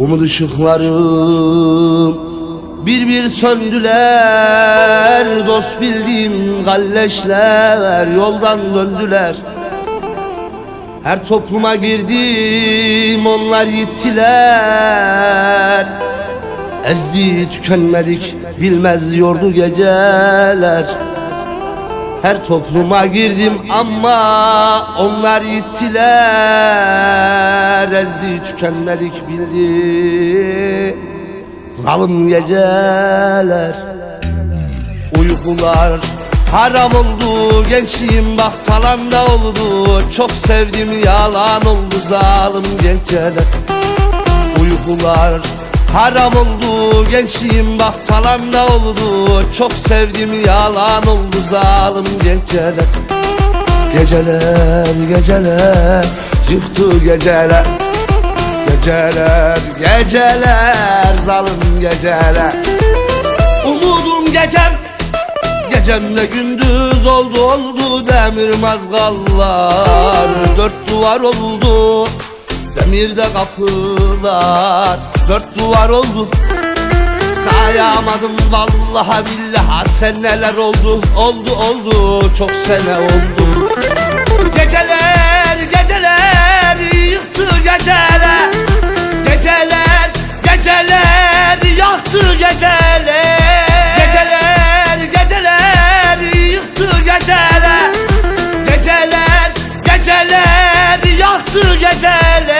Umut ışıklarım bir bir söndüler. Dost bildiğim galleşler yoldan döndüler. Her topluma girdim onlar gittiler Ezdi tükenmedik bilmez yordu geceler her topluma girdim ama onlar gittiler Ezdi tükenmedik bildi. Zalim geceler Uykular. Haram oldu Gençliğim bak talanda oldu. Çok sevdim yalan oldu zalim geceler. Uykular haram oldu Gençliğim bak talanda oldu. Çok sevdim yalan oldu zalim geceler Geceler geceler Yıktı geceler. Geceler geceler Zalim geceler. Umudum gecem Gecemde gündüz oldu oldu demir mazgallar. Dört duvar oldu Demirde kapılar Dört duvar oldu. Sayamadım vallahi billahi seneler oldu Oldu oldu. Çok sene oldu. Geceler geceler yıktı geceler. Geceler geceler yaktı geceler. Geceler geceler yaktı geceler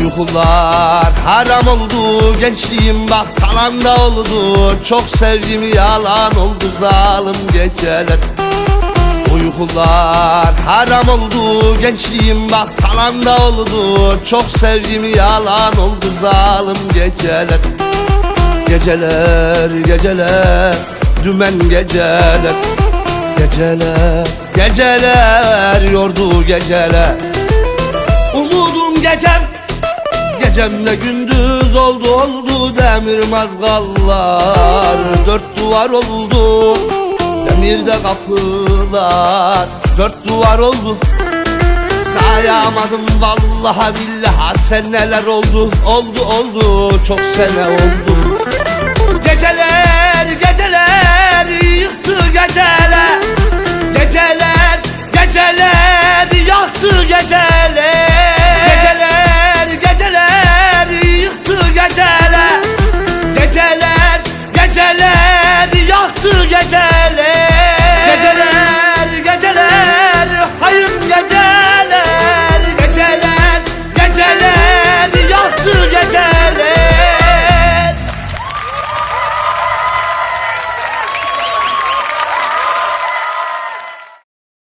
Uykular haram oldu Gençliğim bak salanda oldu. Çok sevdim yalan oldu zalim geceler. Uykular haram oldu Gençliğim bak salanda oldu. Çok sevdim yalan oldu zalim geceler. Geceler geceler Dümen geceler. Geceler geceler Yordu geceler. Umudum gecem Gecemde gündüz oldu oldu demir mazgallar. Dört duvar oldu demirde kapılar. Dört duvar oldu sayamadım vallahi billahi seneler oldu Oldu oldu çok sene oldu. Geceler geceler yıktı geceler